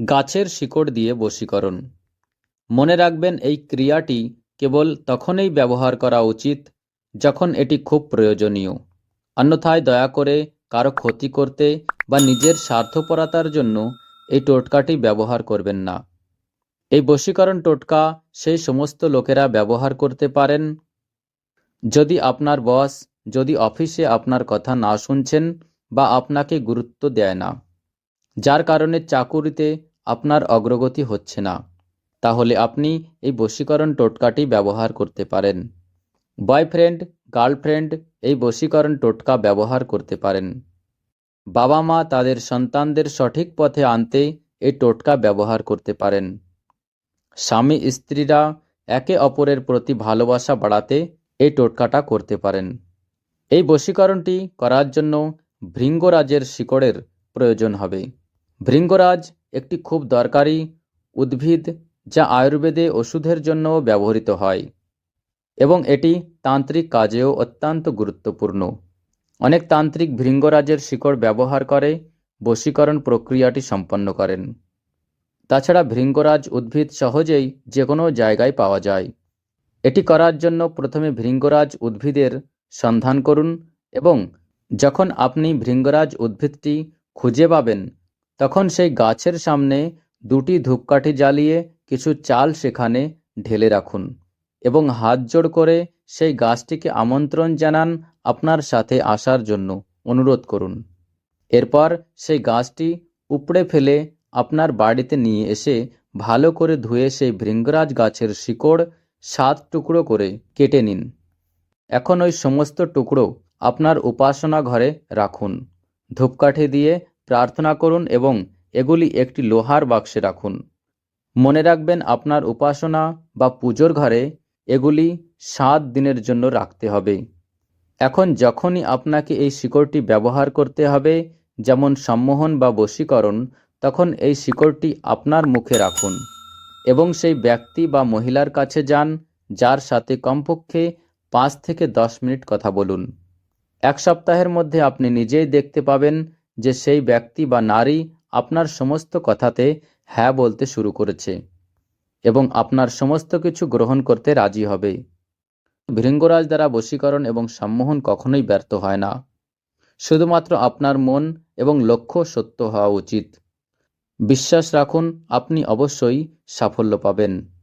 গাছের শিকড় দিয়ে বশীকরণ। মনে রাখবেন, এই ক্রিয়াটি কেবল তখনই ব্যবহার করা উচিত যখন এটি খুব প্রয়োজনীয়। অন্যথায় দয়া করে কারও ক্ষতি করতে বা নিজের স্বার্থপরতার জন্য এই টোটকাটি ব্যবহার করবেন না। এই বশীকরণ টোটকা সেই সমস্ত লোকেরা ব্যবহার করতে পারেন। যদি আপনার বস যদি অফিসে আপনার কথা না শুনছেন বা আপনাকে গুরুত্ব দেয় না, যার কারণে চাকুরিতে আপনার অগ্রগতি হচ্ছে না। তাহলে আপনি এই বশীকরণ টোটকাটি ব্যবহার করতে পারেন। বয়ফ্রেন্ড, গার্লফ্রেন্ড এই বশীকরণ টোটকা ব্যবহার করতে পারেন। বাবা মা তাদের সন্তানদের সঠিক পথে আনতে এই টোটকা ব্যবহার করতে পারেন। স্বামী স্ত্রীরা একে অপরের প্রতি ভালোবাসা বাড়াতে এই টোটকাটা করতে পারেন। এই বশীকরণটি করার জন্য ভৃঙ্গরাজের শিকড়ের প্রয়োজন হবে। ভৃঙ্গরাজ একটি খুব দরকারি উদ্ভিদ যা আয়ুর্বেদে ওষুধের জন্য ব্যবহৃত হয় এবং এটি তান্ত্রিক কাজেও অত্যন্ত গুরুত্বপূর্ণ। অনেক তান্ত্রিক ভৃঙ্গরাজের শিকড় ব্যবহার করে বশীকরণ প্রক্রিয়াটি সম্পন্ন করেন। তাছাড়া ভৃঙ্গরাজ উদ্ভিদ সহজেই যে কোনো জায়গায় পাওয়া যায়। এটি করার জন্য প্রথমে ভৃঙ্গরাজ উদ্ভিদের সন্ধান করুন এবং যখন আপনি ভৃঙ্গরাজ উদ্ভিদটি খুঁজে পাবেন তখন সেই গাছের সামনে দুটি ধূপকাঠি জ্বালিয়ে কিছু চাল সেখানে ঢেলে রাখুন এবং হাত জোড় করে সেই গাছটিকে আমন্ত্রণ জানান আপনার সাথে আসার জন্য অনুরোধ করুন। এরপর সেই গাছটি উপড়ে ফেলে আপনার বাড়িতে নিয়ে এসে ভালো করে ধুয়ে সেই ভৃঙ্গরাজ গাছের শিকড় সাত টুকরো করে কেটে নিন। এখন ওই সমস্ত টুকরো আপনার উপাসনা ঘরে রাখুন। ধূপকাঠি দিয়ে প্রার্থনা করুন এবং এগুলি একটি লোহার বাক্সে রাখুন। মনে রাখবেন আপনার উপাসনা বা পুজোর ঘরে এগুলি সাত দিনের জন্য রাখতে হবে। এখন যখনই আপনাকে এই শিকড়টি ব্যবহার করতে হবে, যেমন সম্মোহন বা বশীকরণ, তখন এই শিকড়টি আপনার মুখে রাখুন এবং সেই ব্যক্তি বা মহিলার কাছে যান, যার সাথে কমপক্ষে পাঁচ থেকে দশ মিনিট কথা বলুন। এক সপ্তাহের মধ্যে আপনি নিজেই দেখতে পাবেন যে সেই ব্যক্তি বা নারী আপনার সমস্ত কথাতে হ্যাঁ বলতে শুরু করেছে এবং আপনার সমস্ত কিছু গ্রহণ করতে রাজি হবে। ভৃঙ্গরাজ দ্বারা বশীকরণ এবং সম্মোহন কখনোই ব্যর্থ হয় না। শুধুমাত্র আপনার মন এবং লক্ষ্য সত্য হওয়া উচিত। বিশ্বাস রাখুন, আপনি অবশ্যই সাফল্য পাবেন।